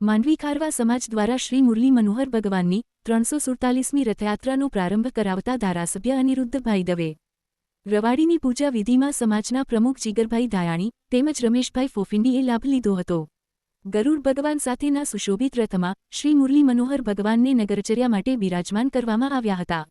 માંડવી ખારવા સમાજ દ્વારા શ્રી મુરલી મનોહર ભગવાનની ત્રણસો સુડતાલીસમી રથયાત્રાનો પ્રારંભ કરાવતા ધારાસભ્ય અનિરુદ્ધભાઈ દવે. રવાડીની પૂજા વિધિમાં સમાજના પ્રમુખ જીગરભાઈ ધાયાણી તેમજ રમેશભાઈ ફોફિંડીએ લાભ લીધો હતો. ગરુડ ભગવાન સાથેના સુશોભિત રથમાં શ્રી મુરલી મનોહર ભગવાનને નગરચર્યા માટે બિરાજમાન કરવામાં આવ્યા હતા.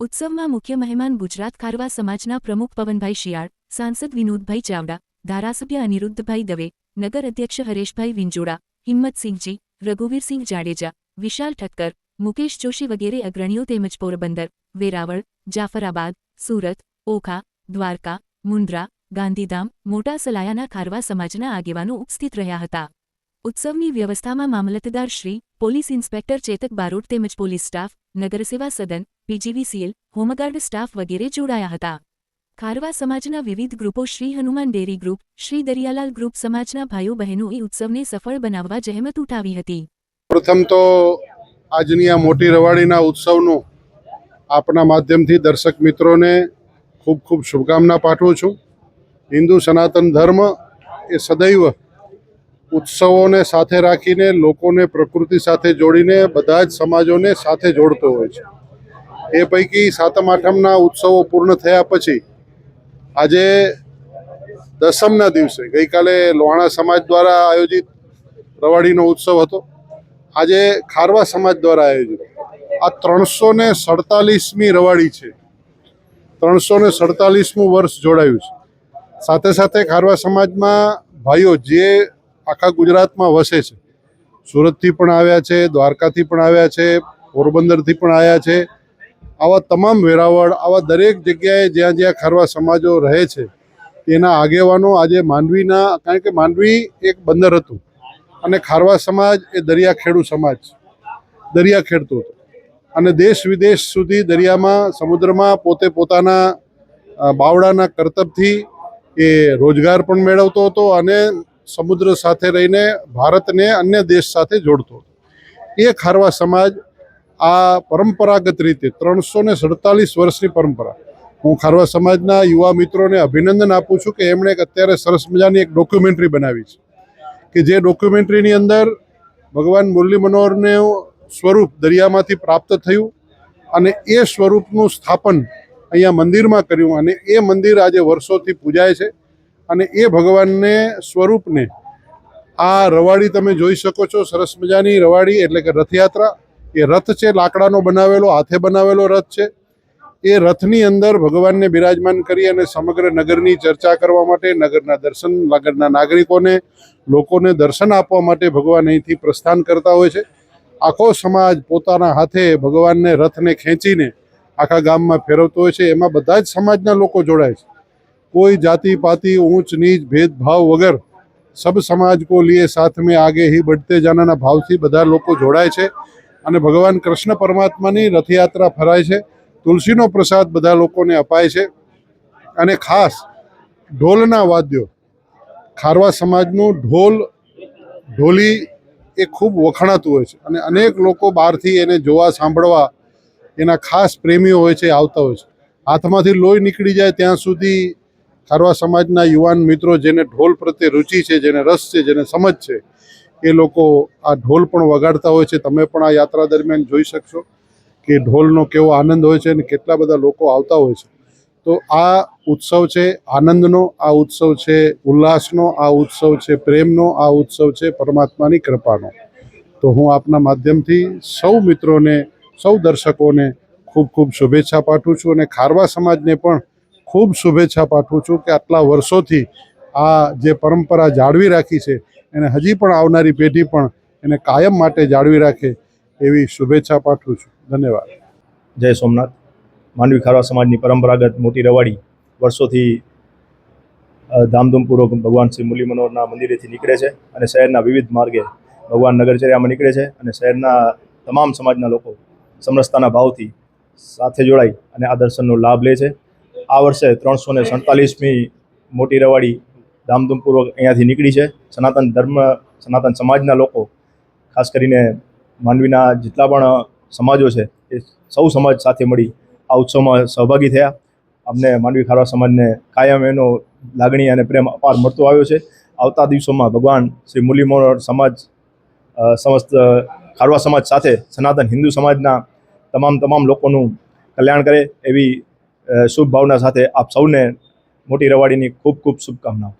ઉત્સવમાં મુખ્ય મહેમાન ગુજરાત ખારવા સમાજના પ્રમુખ પવનભાઈ શિયાળ, સાંસદ વિનોદભાઈ ચાવડા, ધારાસભ્ય અનિરુદ્ધભાઈ દવે, નગર અધ્યક્ષ હરેશભાઈ વિંજોડા હિંમતસિંહજી રઘુવીરસિંહ જાડેજા, વિશાલ ઠક્કર, મુકેશ જોશી વગેરે અગ્રણીઓ તેમજ પોરબંદર, વેરાવળ, જાફરાબાદ, સુરત, ઓખા, દ્વારકા, મુન્દ્રા, ગાંધીધામ, મોટા સલાયાના ખારવા સમાજના આગેવાનો ઉપસ્થિત રહ્યા હતા. ઉત્સવની વ્યવસ્થામાં મામલતદાર શ્રી, પોલીસ ઇન્સ્પેક્ટર ચેતક બારોટ તેમજ પોલીસ સ્ટાફ, નગરસેવા સદન પીજીવીસીએલ હોમગાર્ડ સ્ટાફ વગેરે જોડાયા હતા. ખારવા સમાજના વિવિધ ગ્રુપો Shri Hanuman dairy group, Shri Dariyalal group સમાજના ભાઈઓ એ ઉત્સવને સફળ બનાવવા જહેમત ઉઠાવી હતી. પ્રથમ તો આજની આ મોટી રવાડીના ઉત્સવનું આપના માધ્યમથી દર્શક મિત્રોને ખૂબ ખૂબ શુભકામના પાઠવું છું. હિન્દુ સનાતન ધર્મ એ સદૈવ ઉત્સવોને સાથે રાખીને લોકોને પ્રકૃતિ સાથે જોડીને બધા જ સમાજોને સાથે જોડતો હોય છે. એ પૈકી સાતમ આઠમના ઉત્સવો પૂર્ણ થયા પછી આજે દસમના દિવસે ગઈકાલે લોહાણા સમાજ દ્વારા આયોજિત રવાડીનો ઉત્સવ હતો. આજે ખારવા સમાજ દ્વારા આયોજિત. આ ત્રણસો ને સડતાલીસમી રવાડી છે. ત્રણસો ને સડતાલીસમું વર્ષ જોડાયું છે. સાથે સાથે ખારવા સમાજમાં ભાઈઓ જે આખા ગુજરાતમાં વસે છે. સુરતથી પણ આવ્યા છે, દ્વારકાથી પણ આવ્યા છે, પોરબંદરથી પણ આવ્યા છે. આવા તમામ વેરાવળ, આવા દરેક જગ્યાએ જ્યાં જ્યાં ખારવા સમાજો રહે છે, તેના આગેવાનો આજે માંડવીના, કારણ કે માંડવી એક બંદર હતું અને ખારવા સમાજ એ દરિયાખેડુ સમાજ દરિયા ખેડતો હતો. અને દેશ વિદેશ સુધી દરિયામાં, સમુદ્રમાં પોતે પોતાના બાવડાના કરતબથી એ રોજગાર પણ મેળવતો હતો અને સમુદ્ર સાથે રહીને ભારતને અન્ય દેશ સાથે જોડતો હતો. એ ખારવા સમાજ આ પરંપરાગત રીતે ત્રણસો ને સડતાલીસ વર્ષની પરંપરા. હું ખારવા સમાજના યુવા મિત્રોને અભિનંદન આપું છું કે એમણે એક અત્યારે સરસ મજાની એક ડોક્યુમેન્ટરી બનાવી છે. કે જે ડોક્યુમેન્ટરીની અંદર ભગવાન મુરલી મનોહરનું સ્વરૂપ દરિયામાંથી પ્રાપ્ત થયું અને એ સ્વરૂપનું સ્થાપન અહીંયા મંદિરમાં કર્યું અને એ મંદિર આજે વર્ષોથી પૂજાય છે અને એ ભગવાનને સ્વરૂપને આ રવાડી તમે જોઈ શકો છો, સરસ મજાની રવાડી એટલે કે રથયાત્રા. એ રથ છે, લાકડાનો બનાવેલો, હાથે બનાવેલો રથ છે. એ રથની અંદર ભગવાનને બિરાજમાન કરી અને સમગ્ર નગરની ચર્ચા કરવા માટે, નગરના દર્શન, નગરના નાગરિકોને, લોકોને દર્શન આપવા માટે ભગવાન અહીંથી પ્રસ્થાન કરતા હોય છે. આખો સમાજ પોતાના હાથે ભગવાનને રથને ખેંચીને આખા ગામમાં ફેરવતો હોય છે. એમાં બધા જ સમાજના લોકો જોડાય છે. કોઈ જાતિ, પાતિ, ઊંચ, નીચ ભેદભાવ વગર સબ સમાજ કો લીએ સાથ મેં આગે હી બઢતે જાનાના ભાવથી બધા લોકો જોડાય છે. અને ભગવાન કૃષ્ણ પરમાત્માની રથયાત્રા ફરાય છે. તુલસીનો પ્રસાદ બધા લોકોને અપાય છે. અને ખાસ ઢોલના વાદ્યો. ખારવા સમાજનું ઢોલ, ઢોલી એ ખૂબ વખણાતું હોય છે. અને અનેક લોકો બહારથી એને જોવા, સાંભળવા એના ખાસ પ્રેમીઓ હોય છે આવતા હોય છે. હાથમાંથી લોહી નીકળી જાય ત્યાં સુધી ખારવા સમાજના યુવાન મિત્રો જેને ઢોલ પ્રત્યે રુચિ છે, જેને રસ છે, જેને સમજ છે એ લોકો આ ઢોલ પણ વગાડતા હોય છે. તમે પણ આ યાત્રા દરમિયાન જોઈ શકશો કે ઢોલનો કેવો આનંદ હોય છે અને કેટલા બધા લોકો આવતા હોય છે. તો આ ઉત્સવ છે આનંદનો, આ ઉત્સવ છે ઉલ્લાસનો, આ ઉત્સવ છે પ્રેમનો, આ ઉત્સવ છે પરમાત્માની કૃપાનો. તો હું આપના માધ્યમથી સૌ મિત્રોને, સૌ દર્શકોને ખૂબ ખૂબ શુભેચ્છા પાઠવું છું અને ખારવા સમાજને પણ ખૂબ શુભેચ્છા પાઠવું છું કે આટલા વર્ષોથી આ જે પરંપરા જાળવી રાખી છે એને હજી પણ આવનારી પેઢી પણ એને કાયમ માટે જાળવી રાખે એવી શુભેચ્છા પાઠવું છું. ધન્યવાદ. જય સોમનાથ. માંડવી ખારવા સમાજની પરંપરાગત મોટી રવાડી વર્ષોથી ધામધૂમપૂર્વક ભગવાન શ્રી મુરલી મનોહરના મંદિરેથી નીકળે છે અને શહેરના વિવિધ માર્ગે ભગવાન નગરચર્યામાં નીકળે છે અને શહેરના તમામ સમાજના લોકો સમરસતાના ભાવથી સાથે જોડાઈ અને આ દર્શનનો લાભ લે છે. આ વર્ષે ત્રણસો ને મોટી રવાડી ધામધૂમપૂર્વક અહીંયાથી નીકળી છે. સનાતન ધર્મ, સનાતન સમાજના લોકો, ખાસ કરીને માંડવીના જેટલા પણ સમાજો છે, એ સૌ સમાજ સાથે મળી આ ઉત્સવમાં સહભાગી થયા. અમને માંડવી ખારવા સમાજને કાયમ એનો લાગણી અને પ્રેમ અપાર મળતો આવ્યો છે. આવતા દિવસોમાં ભગવાન શ્રી મુરલી મનોહર સમાજ સમસ્ત ખારવા સમાજ સાથે સનાતન હિન્દુ સમાજના તમામ તમામ લોકોનું કલ્યાણ કરે એવી શુભ ભાવના સાથે આપ સૌને મોટી રવાડીની ખૂબ ખૂબ શુભકામનાઓ.